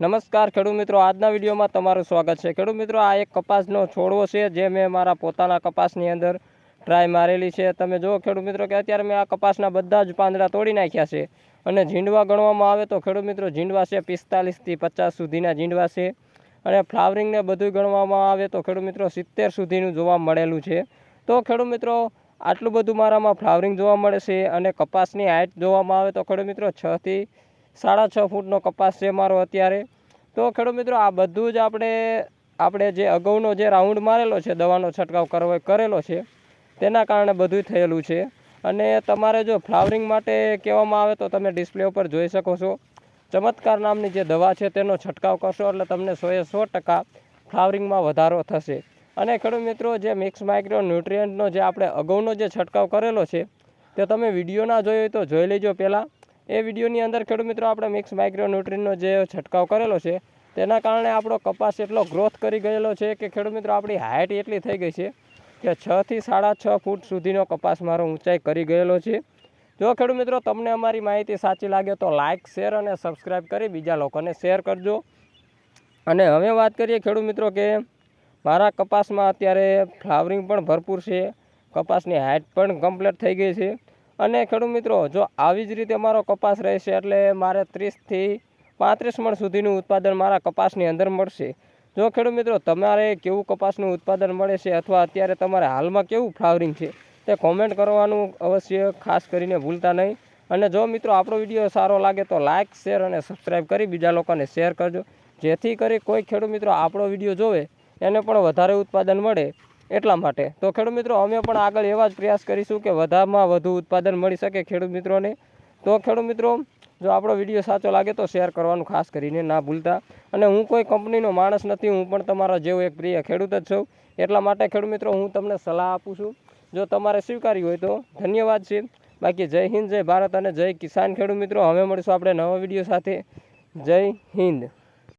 નમસ્કાર ખેડૂત મિત્રો, આજના વિડીયોમાં તમારું સ્વાગત છે. ખેડૂત મિત્રો, આ એક કપાસનો છોડવો છે જે મેં મારા પોતાના કપાસની અંદર ટ્રાય મારેલી છે. તમે જુઓ ખેડૂત મિત્રો કે અત્યારે મેં આ કપાસના બધા જ પાંદડા તોડી નાખ્યા છે અને ઝીંડવા ગણવામાં આવે તો ખેડૂત મિત્રો ઝીંડવા છે પિસ્તાલીસથી પચાસ સુધીના ઝીંડવા છે અને ફ્લાવરિંગને બધું ગણવામાં આવે તો ખેડૂત મિત્રો સિત્તેર સુધીનું જોવા મળેલું છે. તો ખેડૂત મિત્રો, આટલું બધું મારામાં ફ્લાવરિંગ જોવા મળે છે અને કપાસની હાઇટ જોવામાં આવે તો ખેડૂત મિત્રો છથી સાડા છ ફૂટનો કપાસ છે મારો અત્યારે. તો ખેડૂત મિત્રો, આ બધું જ આપણે આપણે જે અગાઉનો જે રાઉન્ડ મારેલો છે, દવાનો છંટકાવ કરવો, કરેલો છે, તેના કારણે બધું થયેલું છે. અને તમારે જો ફ્લાવરિંગ માટે કહેવામાં આવે તો તમે ડિસ્પ્લે ઉપર જોઈ શકો છો. ચમત્કાર નામની જે દવા છે, તેનો છંટકાવ કરશો, એટલે તમને સોએ સો ટકા ફ્લાવરિંગમાં વધારો થશે. અને ખેડૂત મિત્રો, જે મિક્સ માઇક્રો ન્યુટ્રિયન્ટનો જે આપણે અગાઉનો જે છંટકાવ કરેલો છે, તે તમે વીડિયો ના જોયો હોય તો જોઈ લેજો પહેલાં. એ વિડીયોની અંદર ખેડૂત મિત્રો આપણે મિક્સ માઇક્રો ન્યુટ્રિયનનો જે છંટકાવ કરેલો છે, તેના કારણે આપણો કપાસ એટલો ગ્રોથ કરી ગયેલો છે કે ખેડૂત મિત્રો આપણી હાઇટ એટલી થઈ ગઈ છે કે છથી સાડા છ ફૂટ સુધીનો કપાસ મારો ઊંચાઈ કરી ગયેલો છે. જો ખેડૂત મિત્રો તમને અમારી માહિતી સાચી લાગે તો લાઇક શેર અને સબસ્ક્રાઈબ કરી બીજા લોકોને શેર કરજો. અને હવે વાત કરીએ ખેડૂત મિત્રો કે મારા કપાસમાં અત્યારે ફ્લાવરિંગ પણ ભરપૂર છે, કપાસની હાઇટ પણ કમ્પ્લીટ થઈ ગઈ છે. અને ખેડૂત મિત્રો, જો આવી જ રીતે મારો કપાસ રહેશે એટલે મારે ત્રીસથી પાંત્રીસ મણ સુધીનું ઉત્પાદન મારા કપાસની અંદર મળશે. જો ખેડૂત મિત્રો, તમારે કેવું કપાસનું ઉત્પાદન મળે છે અથવા અત્યારે તમારે હાલમાં કેવું ફ્લાવરિંગ છે તે કોમેન્ટ કરવાનું અવશ્ય ખાસ કરીને ભૂલતા નહીં. અને જો મિત્રો, આપણો વીડિયો સારો લાગે તો લાઇક શેર અને સબસ્ક્રાઈબ કરી બીજા લોકોને શેર કરજો. જેથી કરી કોઈ ખેડૂત મિત્રો, આપણો વીડિયો જોવે, એને પણ વધારે ઉત્પાદન મળે. એટલા માટે. તો ખેડૂત મિત્રો, અમે પણ આગળ એવા જ પ્રયાસ કરીશું કે વધારમાં વધુ ઉત્પાદન મળી શકે ખેડૂત મિત્રોને. તો ખેડૂત મિત્રો, જો આપણો વીડિયો સાચો લાગે તો શેર કરવાનું ખાસ કરીને ના ભૂલતા. અને હું કોઈ કંપનીનો માણસ નથી, હું પણ તમારા જેવો એક પ્રિય ખેડૂત જ છું. એટલા માટે ખેડૂત મિત્રો, હું તમને સલાહ આપું છું. જો તમારે સ્વીકાર્યું હોય તો ધન્યવાદ છે. બાકી જય હિન્દ, જય ભારત અને જય કિસાન ખેડૂત મિત્રો. હવે મળીશું આપણે નવા વીડિયો સાથે. જય હિન્દ.